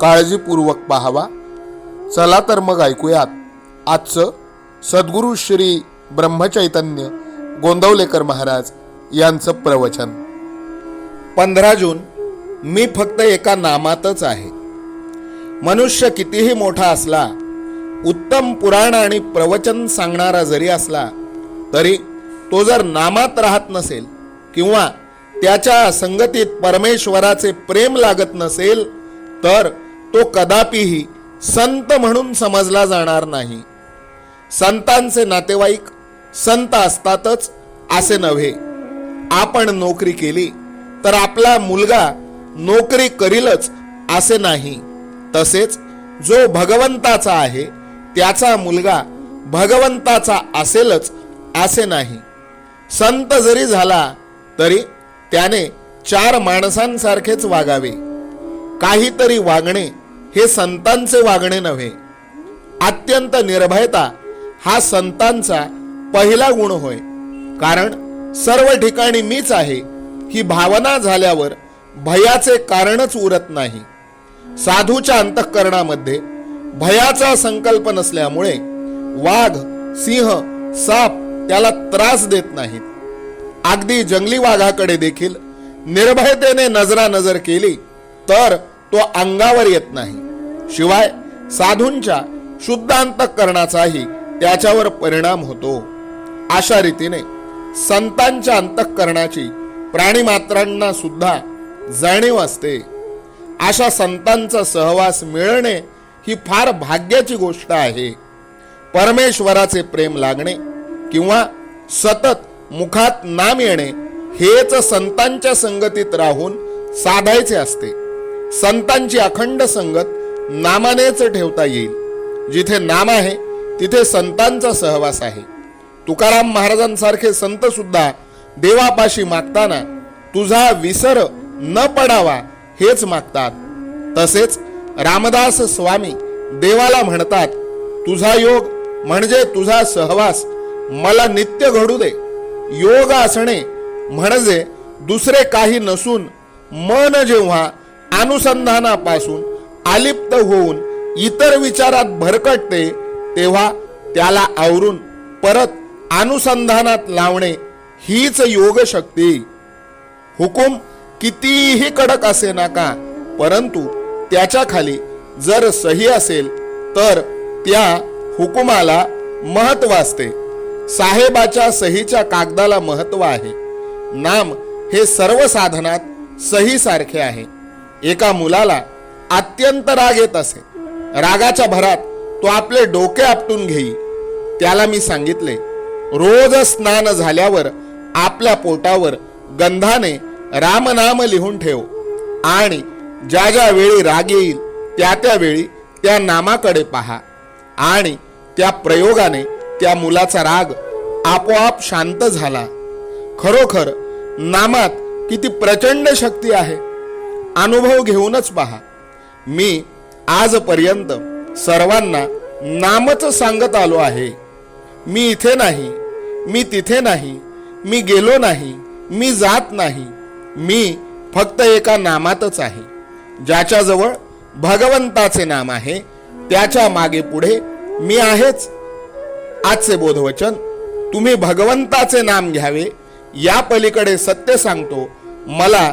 काळजीपूर्वक पाहावा. चला तर मग ऐकूयात. आजचं सद्गुरू श्री ब्रह्मचैतन्य गोंदवलेकर महाराज यांचं प्रवचन. पंधरा जून मी फक्त एका नामातच आहे. मनुष्य कितीही मोठा असला उत्तम पुराण आणि प्रवचन सांगणारा जरी असला तरी तो जर नामात राहत नसेल किंवा त्याच्या संगतीत परमेश्वराचे प्रेम लागत नसेल तर तो कदापिही संत म्हणून समजला जाणार नाही. संतांचे नातेवाईक संत असतातच असे नव्हे. आपण नोकरी केली तर आपला मुलगा नोकरी करीलच असे नाही. तसेच जो भगवंताचा आहे त्याचा मुलगा भगवंताचा असेलच असे नाही. संत जरी झाला तरी त्याने चार माणसांसारखेच वागावे. काहीतरी वागणे हे संतांचे वागणे नव्हे. अत्यंत निर्भयता हा संतांचा पहिला गुण होय. कारण सर्व ठिकाणी मीच आहे ही भावना झाल्यावर भयाचे कारणच उरत नाही. साधूच्या अंतःकरणामध्ये भयाचा संकल्प नसल्यामुळे वाघ सिंह साप त्याला त्रास देत नाहीत. अगदी जंगली वाघाकडे देखील निर्भयतेने नजरा नजर केली तर तो अंगावर येत नाही. शिवाय साधूंच्या शुद्ध अंतःकरणाचाही त्याच्यावर परिणाम होतो. अशा रीतीने संतांच्या अंतःकरणाची प्राणीमात्रांना सुद्धा जाणीव असते. अशा संतांचा सहवास मिळणे ही फार भाग्याची गोष्ट आहे. परमेश्वराचे प्रेम लागणे किंवा सतत मुखात नाम येणे हेच संतांच्या संगतीत राहून साधायचे असते. संतांची अखंड संगत नामानेच ठेवता येईल. जिथे नाम आहे तिथे संतांचा सहवास आहे. तुकाराम महाराजांसारखे संत सुद्धा देवापाशी मागताना तुझा विसर न पडावा हेच मागतात. तसेच रामदास स्वामी देवाला म्हणतात तुझा योग म्हणजे तुझा सहवास मला नित्य घडू दे. योग असणे म्हणजे दुसरे काही नसून मन जेव्हा अनुसंधानापासून आलिप्त होऊन इतर विचारात भरकटते तेव्हा त्याला आवरून परत अनुसंधानात लावणे हीच योग शक्ती हुकुम कितीही कडक असे नाका परंतु त्याच्याखाली जर सही असेल तर त्या हुकुमाला महत्त्व असते. साहेबाच्या सहीच्या कागदाला महत्त्व आहे. नाम हे सर्व साधनात सही सारखे आहे. एका मुलाला अत्यंत राग येत असे. रागाच्या भरात तो आपले डोके आपटून घेई. त्याला मी सांगितले रोज स्नान झाल्यावर आपल्या पोटावर गंधाने रामनाम लिहून ठेव आणि ज्या ज्या वेळी राग येईल त्या त्यावेळी त्या नामाकडे पहा आणि त्या प्रयोगाने त्या मुलाचा राग आपोआप शांत झाला. खरोखर नामात किती प्रचंड शक्ती आहे. अनुभव घेऊनच पहा. मी आजपर्यंत सर्वांना नामच सांगत आलो आहे. मी इथे नाही मी तिथे नाही मी गेलो नाही मी जात नाही. मी फक्त एका नामातच आहे. ज्याच्याजवळ भगवंताचे नाम आहे त्याच्यामागे पुढे मी आहेच. आजचे बोधवचन तुम्ही भगवंताचे नाम घ्यावे या पलीकडे सत्य सांगतो मला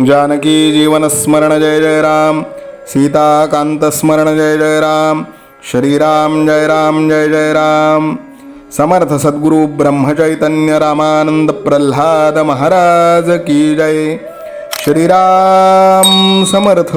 जानकी जीवन स्मरण जय जय राम। सीताकांत स्मरण जय जय राम। श्रीराम जय राम जय जय राम। समर्थ सद्गुरु ब्रह्मचैतन्य रामानंद प्रल्हाद महाराज की जय। श्रीराम समर्थ।